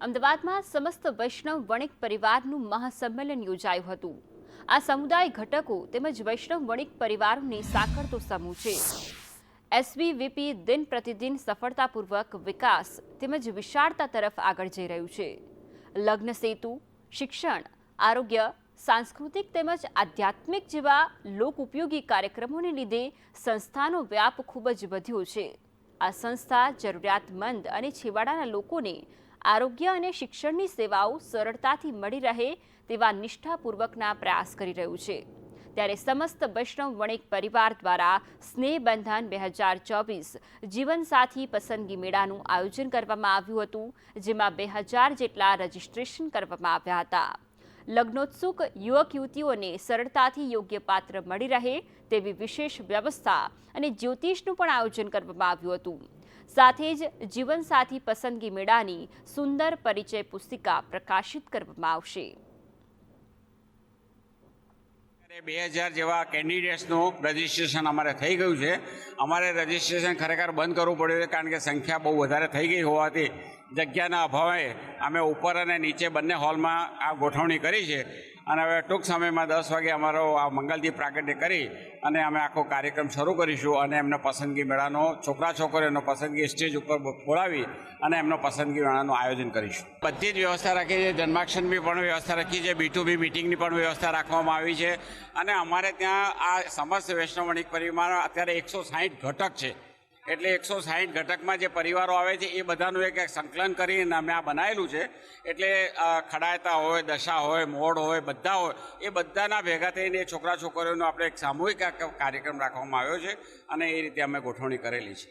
અમદાવાદમાં સમસ્ત વૈષ્ણવ વણિક પરિવારનું મહાસંમેલન યોજાયું હતું. આ સમુદાય ઘટકો તેમજ વૈષ્ણવ વણિક પરિવારોને સાંકળતો સમૂહ છે. એસવીવીપી દિન પ્રતિદિન સફળતાપૂર્વક વિકાસ તેમજ વિશાળતા તરફ આગળ જઈ રહ્યું છે. લગ્ન સેતુ, શિક્ષણ, આરોગ્ય, સાંસ્કૃતિક તેમજ આધ્યાત્મિક જેવા લોક ઉપયોગી કાર્યક્રમોને લીધે સંસ્થાનો વ્યાપ ખૂબ જ વધ્યો છે. આ સંસ્થા જરૂરિયાતમંદ અને છેવાડાના લોકોને આરોગ્ય અને શિક્ષણની સેવાઓ સરળતાથી મળી રહે તેવા નિષ્ઠાપૂર્વકના પ્રયાસ કરી રહ્યું છે. ત્યારે સમસ્ત વૈષ્ણવ વણિક પરિવાર દ્વારા સ્નેહ બંધન બે હજાર ચોવીસ જીવનસાથી પસંદગી મેળાનું આયોજન કરવામાં આવ્યું હતું, જેમાં બે હજાર જેટલા રજીસ્ટ્રેશન કરવામાં આવ્યા હતા. લગ્નોત્સુક યુવક યુવતીઓને સરળતાથી યોગ્ય પાત્ર મળી રહે તેવી વિશેષ વ્યવસ્થા અને જ્યોતિષનું પણ આયોજન કરવામાં આવ્યું હતું. સાથે જ જીવનસાથી પસંદગી મેળાની સુંદર પરિચય પુસ્તિકા પ્રકાશિત કરવામાં આવશે. બે હજાર જેવા કેન્ડિડેટ્સનું રજિસ્ટ્રેશન અમારે થઈ ગયું છે. અમારે રજિસ્ટ્રેશન ખરેખર બંધ કરવું પડ્યું છે કારણ કે સંખ્યા બહુ વધારે થઈ ગઈ હોવાથી જગ્યાના અભાવે અમે ઉપર અને નીચે બંને હોલમાં આ ગોઠવણી કરી છે. અને હવે ટૂંક સમયમાં દસ વાગે અમારો આ મંગલદીપ પ્રાગટ્ય કરી અને અમે આખો કાર્યક્રમ શરૂ કરીશું અને એમનો પસંદગી મેળાનો, છોકરા છોકરીઓનો પસંદગી સ્ટેજ ઉપર બોલાવી અને એમનો પસંદગી મેળાનું આયોજન કરીશું. બધી જ વ્યવસ્થા રાખી છે. જન્માક્ષરની પણ વ્યવસ્થા રાખી છે. બી ટુ બી મિટિંગની પણ વ્યવસ્થા રાખવામાં આવી છે. અને અમારે ત્યાં આ સમસ્ત વૈષ્ણવ વણિક પરિવારમાં અત્યારે એકસો સાહીઠ ઘટક છે. એટલે એકસો સાહીઠ ઘટકમાં જે પરિવારો આવે છે, એ બધાનું એક સંકલન કરીને અમે આ બનાવેલું છે. એટલે ખડાયતા હોય, દશા હોય, મોડ હોય, બધા હોય, એ બધાના ભેગા થઈને છોકરા છોકરીઓનો આપણે એક સામૂહિક કાર્યક્રમ રાખવામાં આવ્યો છે અને એ રીતે અમે ગોઠવણી કરેલી છે.